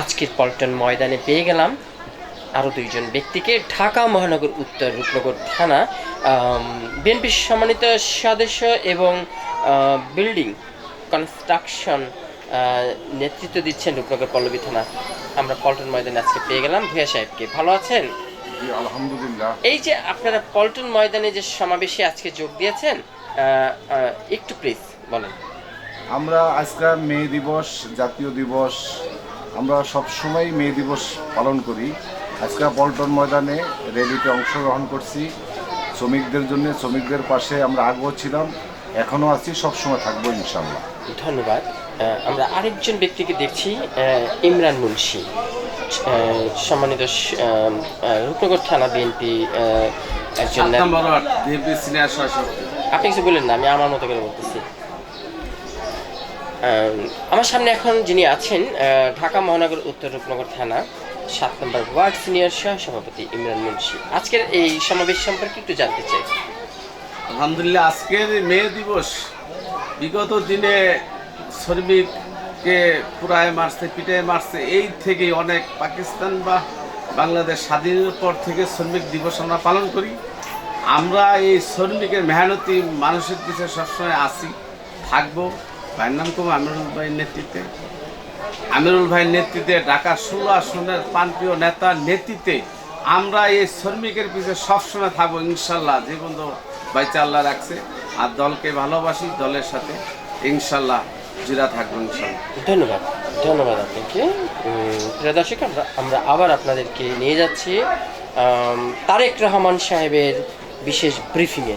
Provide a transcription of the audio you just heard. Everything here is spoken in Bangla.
আজকের পল্টন ময়দানে পেয়ে গেলাম আরও দুইজন ব্যক্তিকে। ঢাকা মহানগর উত্তর রূপনগর থানা বিএনপি সম্মানিত সদস্য এবং বিল্ডিং কনস্ট্রাকশন নেতৃত্ব দিচ্ছেন রূপনগর পল্লবী থানা। আমরা পল্টন ময়দানে আজকে পেয়ে গেলাম। ভূয়া সাহেবকে ভালো আছেন? আলহামদুলিল্লাহ। এই যে আপনারা পল্টন ময়দানে যে সমাবেশে আজকে যোগ দিয়েছেন একটু প্লিজ বলেন। আমরা আজকে মে দিবস জাতীয় দিবস আমরা সব সময় মে দিবস পালন করি। আজকে পল্টন ময়দানে র্যালিতে অংশগ্রহণ করছি। শ্রমিকদের জন্য শ্রমিকদের পাশে আমরা আগেও ছিলাম। এখনও আছি সবসময় থাকব ইনশাল্লাহ ধন্যবাদ। আমরা আরেকজন ব্যক্তিকে দেখছি ইমরান মুন্সি। সম্মানিত রূপনগর থানা বিএনপি একজন আপনি কিছু বললেন না আমি আমার মতো করে বলতেছি। আমার সামনে এখন যিনি আছেন ঢাকা মহানগর উত্তর রূপনগর থানা, সাত নম্বর ওয়ার্ড সিনিয়র সহ সভাপতি ইমরান মুন্সি। আজকের এই সমাবেশ সম্পর্কে একটু জানতে চাই। আলহামদুলিল্লাহ, আজকের মে দিবস বিগত দিনে শ্রমিককে পুরায় মারছে, পিটায় মারছে, এই থেকে অনেক পাকিস্তান বা বাংলাদেশ স্বাধীনের পর থেকে শ্রমিক দিবস আমরা পালন করি। আমরা এই শ্রমিকের মেহনতি মানুষের পিছিয়ে সবসময় আসি, থাকব। ভাইয়ের নাম কম আমিরুল ভাইয়ের নেতৃত্বে? আমিরুল ভাইয়ের নেতৃত্বে ঢাকা ষোলো আসনের প্রান্তীয় নেতার নেতৃত্বে আমরা এই শ্রমিকের পিছিয়ে সবসময় থাকব, ইনশাল্লাহ। যে বন্ধু বাইচা আল্লাহ রাখছে, আর দলকে ভালোবাসি, দলের সাথে ইনশাল্লাহ জিরা থাকব, ইনশাল্লাহ। ধন্যবাদ ধন্যবাদ আপনাকে। প্রিয় দর্শক, আমরা আমরা আবার আপনাদেরকে নিয়ে যাচ্ছি তারেক রহমান সাহেবের বিশেষ ব্রিফিংয়ে